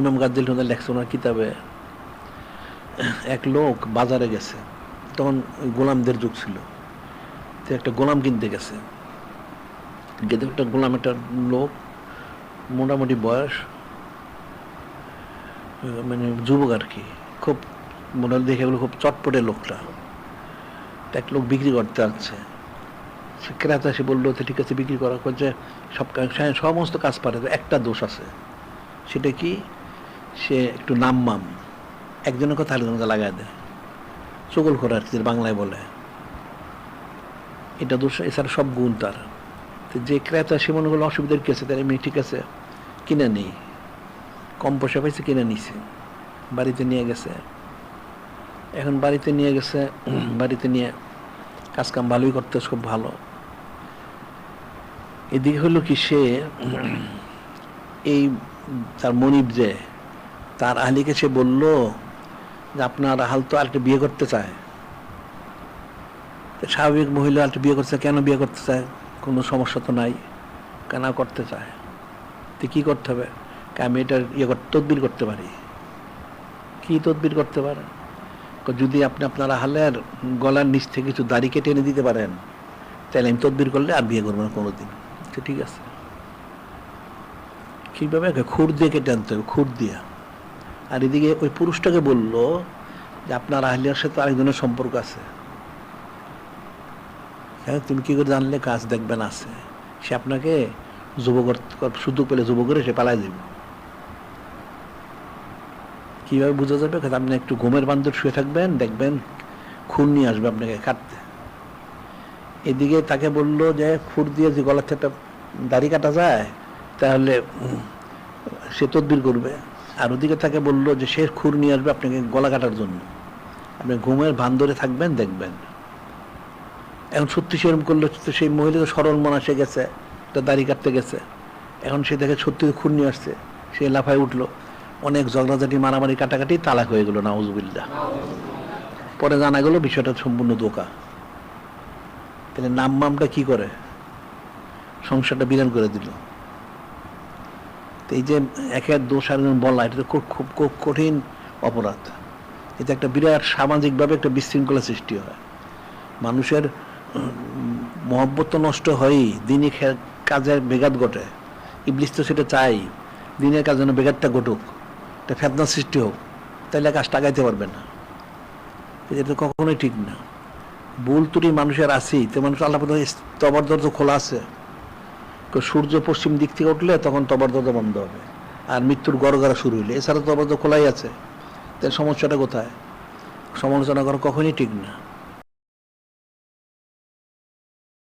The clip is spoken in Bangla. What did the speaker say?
ইমাম গাজ্জিল হুদা লেখছে ওনার কিতাবে, এক লোক বাজারে গেছে, তখন গোলামদের যুগ ছিল, তো একটা গোলাম কিনতে গেছে। গেতে একটা গোলাম, একটা লোক, মোটামুটি বয়স মানে যুবক আর কি, খুব মনে হয় দেখে খুব চটপটে লোকটা। এক লোক বিক্রি করতে আসছে। সে ক্রেতা সে বলল ঠিক আছে, বিক্রি করা করছে সব সমস্ত কাজ পারে, একটা দোষ আছে। সেটা কি? সে একটু নামমাম। একজনের কথা আরেকজনকে লাগায় দেয়। চকল করা আর কি বাংলায় বলে। এটা দোষ, এছাড়া সব গুণ তার। যে ক্রেতা সে মনে করল অসুবিধার কি আছে তার এমনি ঠিক আছে, কিনে নেই। কম পয়সা পাইছে, কিনে নিছে। বাড়িতে নিয়ে গেছে। এখন বাড়িতে নিয়ে গেছে বাড়িতে নিয়ে কাজ কাম ভালোই করতে খুব ভালো। এদিকে হলো কি সে এই তার মনিব যে তার আহলিকে সে বলল যে আপনার হাল তো আরেকটা বিয়ে করতে চায়। স্বাভাবিক মহিলা আরেকটা বিয়ে করতে কেন বিয়ে করতে চায়? কোনো সমস্যা তো নাই, কেন করতে চায়? তো কী করতে হবে? আমি এটার ইয়ে তদবির করতে পারি? কি তদবির করতে পারে? যদি আপনি আপনার হালের গলার নিচ থেকে কিছু দাড়ি কেটে এনে দিতে পারেন, তাহলে আমি তদবির করলে আর বিয়ে করব না কোনোদিন। ঠিক আছে? কীভাবে? খুর দিয়ে কেটে আনতে হবে, খুর দিয়া। আর এদিকে ওই পুরুষটাকে বলল যে, আপনার আহলিয়ার সাথে আরেকজনের সম্পর্ক আছে। হ্যাঁ তুমি কি করে জানলে? কাজ দেখবেন আছে। সে আপনাকে যুবক সুযোগ পেলে যুবক করে সে পালাই দেবে কীভাবে বোঝা যাবে? আপনি একটু ঘুমের বান্ধব শুয়ে থাকবেন, দেখবেন খুন নিয়ে আসবে আপনাকে কাটতে। এদিকে তাকে বলল যে, খুর দিয়ে যে গলার থেকে দাড়ি কাটা যায়, তাহলে সে তদবির করবে। আর ওদিকে তাকে বলল যে, সে খুর নিয়ে আসবে আপনাকে গলা কাটার জন্য। আপনি ঘুমের ভান ধরে থাকবেন, দেখবেন। এখন সত্যি সেরকম করল, তো সেই মহিলা তো সরল মনা, সে গেছে, একটা দাড়ি কাটতে গেছে। এখন সে দেখে সত্যি খুন নিয়ে আসছে। সে লাফায় উঠল। অনেক ঝগড়াঝাটি, মারামারি, কাটাকাটি, তালাক হয়ে গেলো, নাউজুবিল্লাহ। পরে জানা গেলো বিষয়টা সম্পূর্ণ দোকা তাহলে নাম মামটা কি করে? সংসারটা বিরান করে দিল। তো এই যে একের দোষ আরেকজন বলা, এটা তো খুব খুব কঠিন অপরাধ। এটা একটা বিরাট সামাজিকভাবে একটা বিশৃঙ্খলা সৃষ্টি হয়। মানুষের মহব্বত তো নষ্ট হয়ই দিনই কাজের বেঘাত ঘটে। ইবলিশ তো সেটা চাই, দিনের কাজ যেন বেঘাতটা ঘটুক, একটা ফেতনা সৃষ্টি হোক তাহলে কাজ আগাইতে পারবে না। এটা তো কখনোই ঠিক না। ভুল ত্রুটি মানুষের আছেই, তো মানুষ আল্লাহ তবর দরজা খোলা আছে। তো সূর্য পশ্চিম দিক থেকে উঠলে তখন তবর দরজা বন্ধ হবে। আর মৃত্যুর গড়গড়া শুরু হইলে। এছাড়া তবর দরজা খোলাই আছে। তাই সমস্যাটা কোথায়? সমালোচনা করা কখনই ঠিক না।